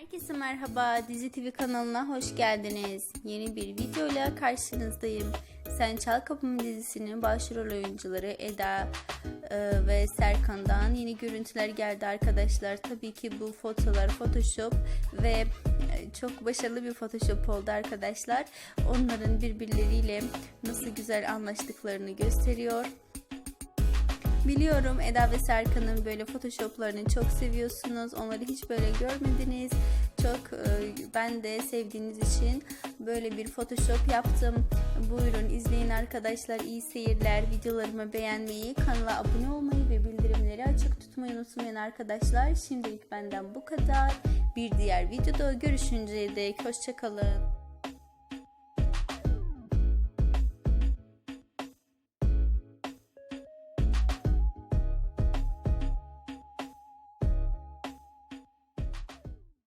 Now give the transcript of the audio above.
Herkese merhaba, Dizi TV kanalına hoş geldiniz. Yeni bir videoyla karşınızdayım. Sen Çal Kapımı dizisinin başrol oyuncuları Eda e, ve Serkan'dan yeni görüntüler geldi arkadaşlar. Tabii ki bu fotolar Photoshop ve e, çok başarılı bir Photoshop oldu arkadaşlar. Onların birbirleriyle nasıl güzel anlaştıklarını gösteriyor. Biliyorum Eda ve Serkan'ın böyle photoshoplarını çok seviyorsunuz. Onları hiç böyle görmediniz. Çok e, ben de sevdiğiniz için böyle bir photoshop yaptım. Buyurun izleyin arkadaşlar. İyi seyirler. Videolarımı beğenmeyi, kanala abone olmayı ve bildirimleri açık tutmayı unutmayın arkadaşlar. Şimdilik benden bu kadar. Bir diğer videoda görüşünceye dek hoşçakalın.